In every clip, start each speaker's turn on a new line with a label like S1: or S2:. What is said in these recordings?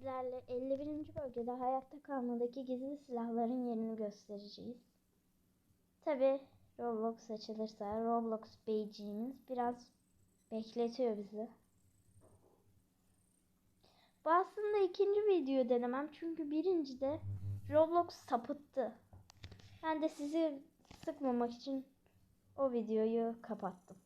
S1: sizlerle 51. bölgede hayatta kalmadaki gizli silahların yerini göstereceğiz. Tabi Roblox açılırsa Roblox beyciğimiz biraz bekletiyor bizi. Bu aslında ikinci video denemem çünkü birinci de Roblox sapıttı. Ben de sizi sıkmamak için o videoyu kapattım.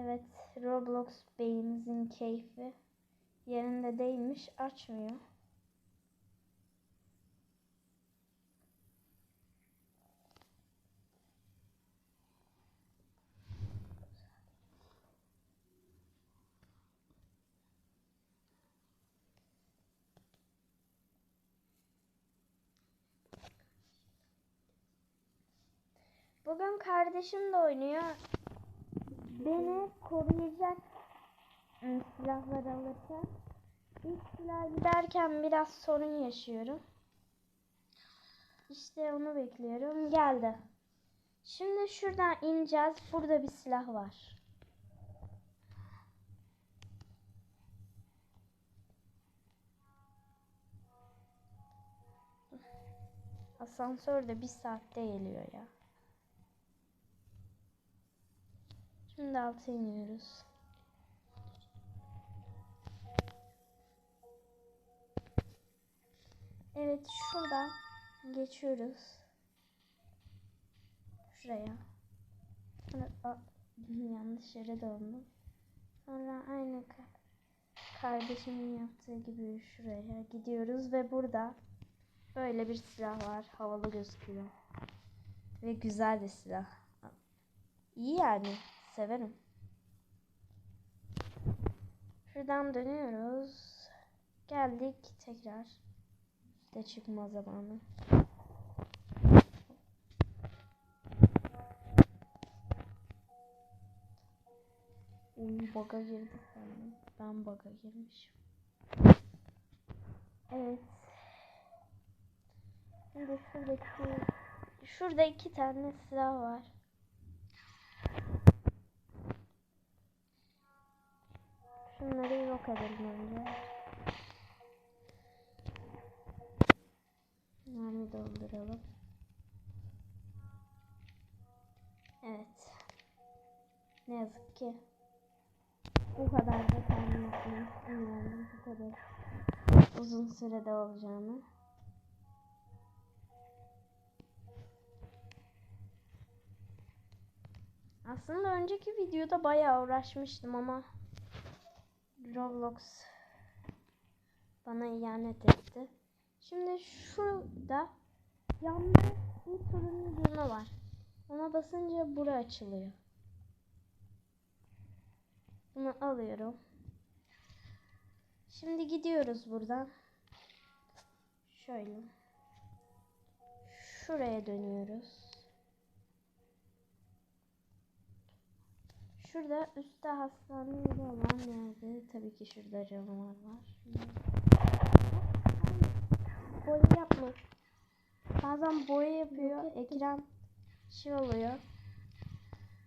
S1: Evet, Roblox beyimizin keyfi yerinde değilmiş, açmıyor. Bugün kardeşim de oynuyor. Beni koruyacak ıı, silahlar alırken. İlk silah giderken biraz sorun yaşıyorum. İşte onu bekliyorum. Geldi. Şimdi şuradan ineceğiz. Burada bir silah var. Asansör de bir saatte geliyor ya. Şimdi iniyoruz. Evet şuradan geçiyoruz. Şuraya. Yanlış yere döndüm. Sonra aynı ka- kardeşimin yaptığı gibi şuraya gidiyoruz ve burada böyle bir silah var. Havalı gözüküyor. Ve güzel de silah. İyi yani. Severim. Şuradan dönüyoruz. Geldik tekrar. Üste çıkma zamanı. Oyun bug'a girdi. Ben bug'a girmişim. Evet. Şimdi şuradaki şurada iki tane silah var. Yok edelim önce. Mermi dolduralım. Evet. Ne yazık ki bu kadar da tahmin etmeyi bilmiyorum bu kadar uzun sürede olacağını. Aslında önceki videoda bayağı uğraşmıştım ama Roblox bana ihanet etti. Şimdi şurada yanda bir turuncu düğme var. Ona basınca bura açılıyor. Bunu alıyorum. Şimdi gidiyoruz buradan. Şöyle. Şuraya dönüyoruz. Şurada üstte hastane olan yerde tabii ki şurada canavar var. Boya yapma. Bazen boya yapıyor. Ekran şey oluyor.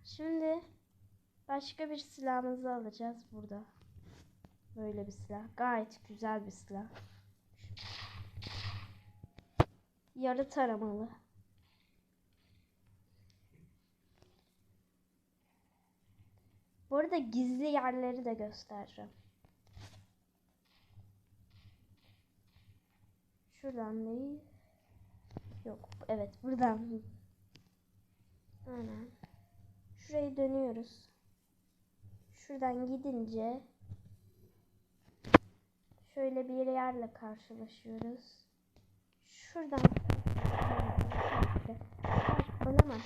S1: Şimdi başka bir silahımızı alacağız burada. Böyle bir silah. Gayet güzel bir silah. Yarı taramalı. Bu arada gizli yerleri de göstereceğim. Şuradan değil. Yok. Evet buradan. Aynen. Şurayı dönüyoruz. Şuradan gidince şöyle bir yerle karşılaşıyoruz. Şuradan Ölemem.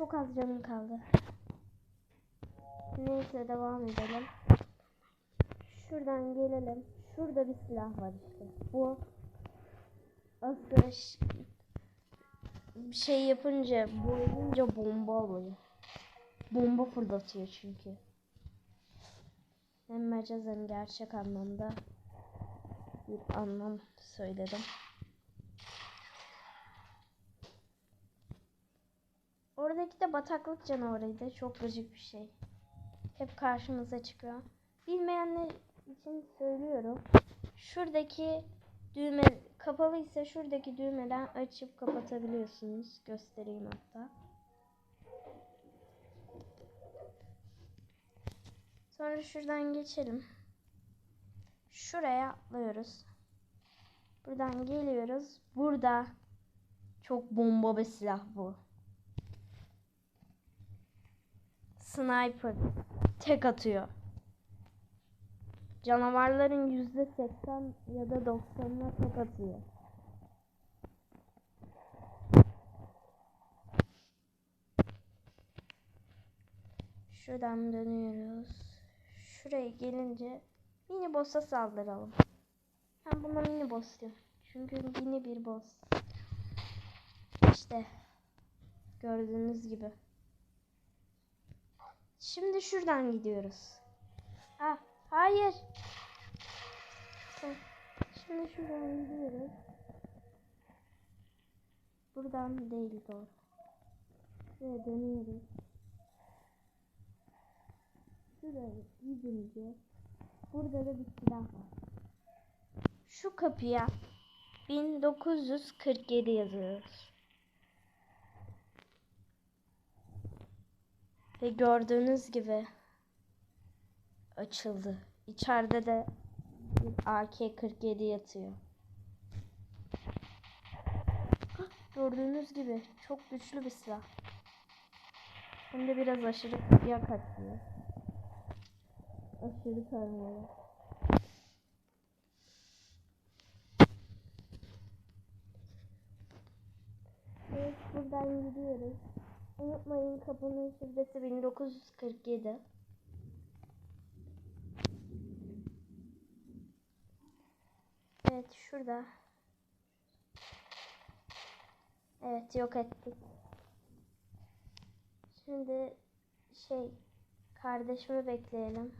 S1: Çok az canım kaldı. Neyse devam edelim. Şuradan gelelim. Şurada bir silah var işte. Bu asıl şey yapınca boyunca bomba oluyor. Bomba fırlatıyor çünkü. Hem mecazen gerçek anlamda bir anlam söyledim. Oradaki de bataklık canavarıydı. Çok gıcık bir şey. Hep karşımıza çıkıyor. Bilmeyenler için söylüyorum. Şuradaki düğme kapalıysa şuradaki düğmeden açıp kapatabiliyorsunuz. Göstereyim hatta. Sonra şuradan geçelim. Şuraya atlıyoruz. Buradan geliyoruz. Burada çok bomba bir silah bu. Sniper. Tek atıyor. Canavarların yüzde seksen ya da doksanına tek atıyor. Şuradan dönüyoruz. Şuraya gelince mini boss'a saldıralım. Ben buna mini boss diyorum. Çünkü mini bir boss. İşte gördüğünüz gibi. Şimdi şuradan gidiyoruz. Ah, hayır. Şimdi şuradan gidiyoruz. Buradan değil doğru. Şuraya dönüyoruz. Şuraya gidince burada da bir silah var. Şu kapıya 1947 yazıyoruz. Ve gördüğünüz gibi açıldı. İçeride de bir AK-47 yatıyor. Gördüğünüz gibi çok güçlü bir silah. Hem de biraz aşırı yak atıyor. Aşırı taramalı. Evet buradan gidiyoruz. Unutmayın kapının şifresi 1947. Evet şurada. Evet yok ettik. Şimdi şey kardeşimi bekleyelim.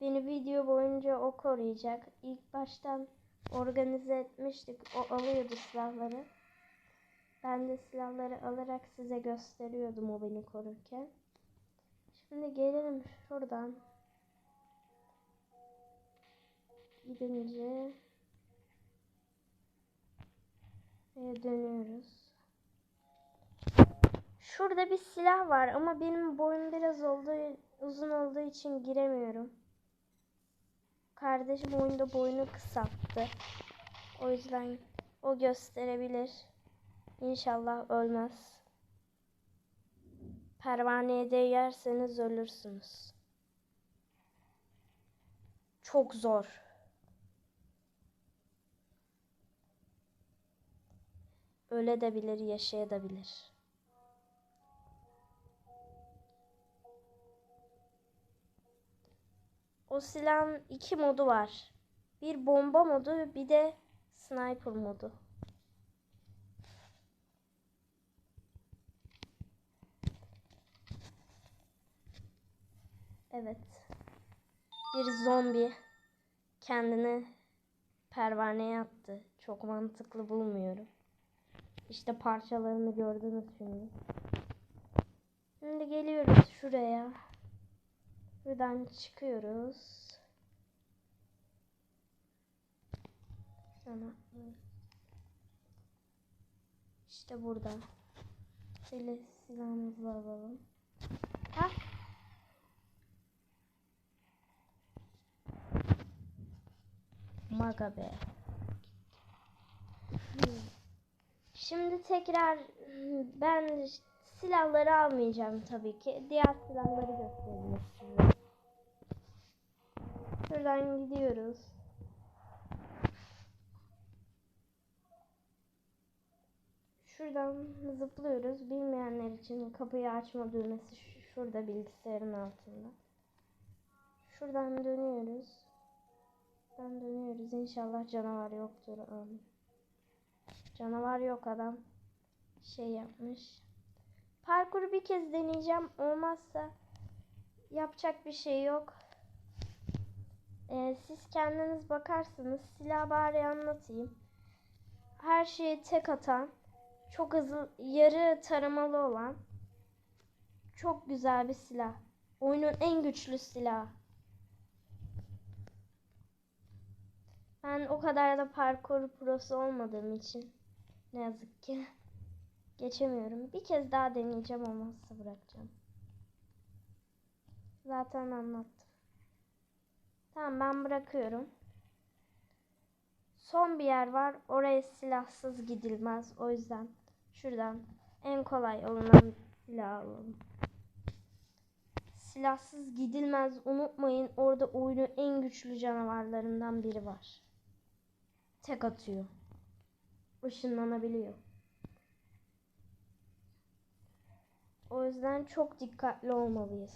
S1: Beni video boyunca o koruyacak. İlk baştan organize etmiştik. O alıyordu silahları. Ben de silahları alarak size gösteriyordum o beni korurken. Şimdi gelelim şuradan. Gidince ve dönüyoruz. Şurada bir silah var ama benim boyum biraz olduğu, uzun olduğu için giremiyorum. Kardeşim oyunda boyunu kısalttı. O yüzden o gösterebilir. İnşallah ölmez. Pervaneye değerseniz ölürsünüz. Çok zor. Öle de bilir, yaşayabilir. O silahın iki modu var. Bir bomba modu, bir de sniper modu. Evet. Bir zombi kendini pervaneye attı. Çok mantıklı bulmuyorum. İşte parçalarını gördünüz şimdi. Şimdi geliyoruz şuraya. Buradan çıkıyoruz. Sonra işte burada. Şöyle silahımızı alalım. Ha? Maga be. Şimdi tekrar ben silahları almayacağım tabii ki. Diğer silahları göstereyim size. Şuradan gidiyoruz. Şuradan zıplıyoruz. Bilmeyenler için kapıyı açma düğmesi şu- şurada bilgisayarın altında. Şuradan dönüyoruz. Şuradan dönüyoruz. İnşallah canavar yoktur. Canavar yok adam. Şey yapmış. Parkuru bir kez deneyeceğim. Olmazsa yapacak bir şey yok. Ee, siz kendiniz bakarsınız. Silah bari anlatayım. Her şeyi tek atan, çok hızlı, yarı taramalı olan Çok güzel bir silah. Oyunun en güçlü silahı. Ben o kadar da parkur prosu olmadığım için ne yazık ki geçemiyorum. Bir kez daha deneyeceğim olmazsa bırakacağım. Zaten anlattım. Tamam ben bırakıyorum. Son bir yer var. Oraya silahsız gidilmez. O yüzden şuradan en kolay olunan alalım. Silahsız gidilmez. Unutmayın orada oyunun en güçlü canavarlarından biri var. Tek atıyor. Işınlanabiliyor. O yüzden çok dikkatli olmalıyız.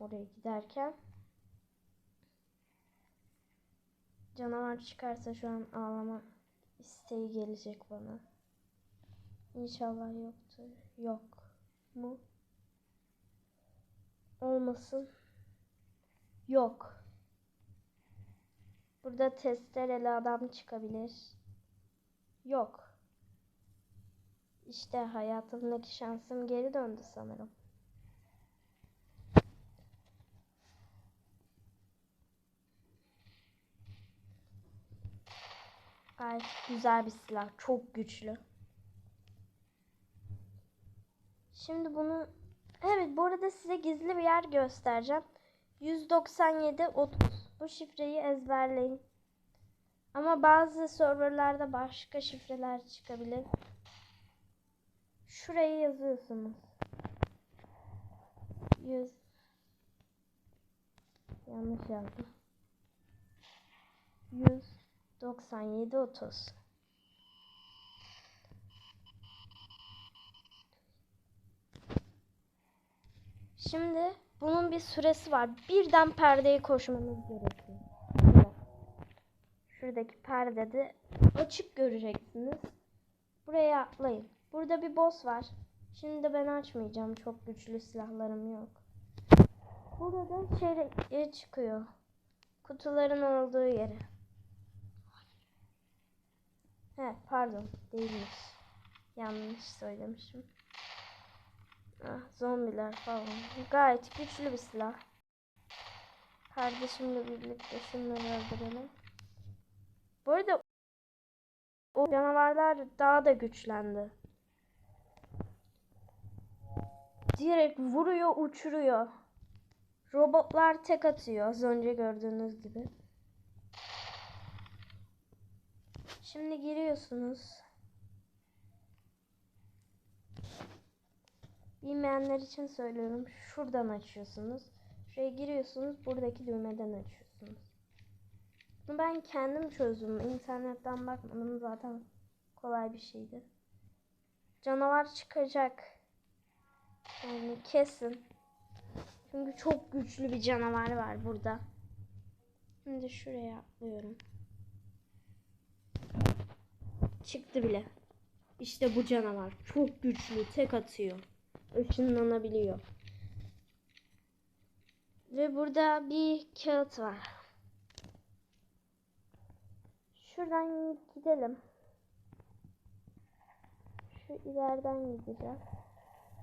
S1: Oraya giderken. Canavar çıkarsa şu an ağlama isteği gelecek bana. İnşallah yoktur. Yok mu? Olmasın. Yok. Burada testereli adam çıkabilir. Yok. İşte hayatımdaki şansım geri döndü sanırım. Ay güzel bir silah. Çok güçlü. Şimdi bunu Evet bu arada size gizli bir yer göstereceğim. 197 30. Bu şifreyi ezberleyin. Ama bazı serverlarda başka şifreler çıkabilir. Şuraya yazıyorsunuz. 100 Yanlış yazdım. 197 30. Şimdi bunun bir süresi var. Birden perdeye koşmanız gerekiyor. Şuradaki perdede açık göreceksiniz. Buraya atlayın. Burada bir boss var. Şimdi ben açmayacağım. Çok güçlü silahlarım yok. Burada şey çıkıyor. Kutuların olduğu yere. He pardon değilmiş. Yanlış söylemişim. Ah, zombiler falan. Gayet güçlü bir silah. Kardeşimle birlikte şunları öldürelim. Bu arada o canavarlar daha da güçlendi. Direkt vuruyor, uçuruyor. Robotlar tek atıyor az önce gördüğünüz gibi. Şimdi giriyorsunuz. Bilmeyenler için söylüyorum. Şuradan açıyorsunuz. Şuraya giriyorsunuz. Buradaki düğmeden açıyorsunuz. Bunu ben kendim çözdüm. İnternetten bakmadım. Zaten kolay bir şeydi. Canavar çıkacak. Yani kesin. Çünkü çok güçlü bir canavar var burada. Şimdi şuraya atlıyorum. Çıktı bile. İşte bu canavar. Çok güçlü. Tek atıyor ışınlanabiliyor. Ve burada bir kağıt var. Şuradan gidelim. Şu ileriden gideceğiz.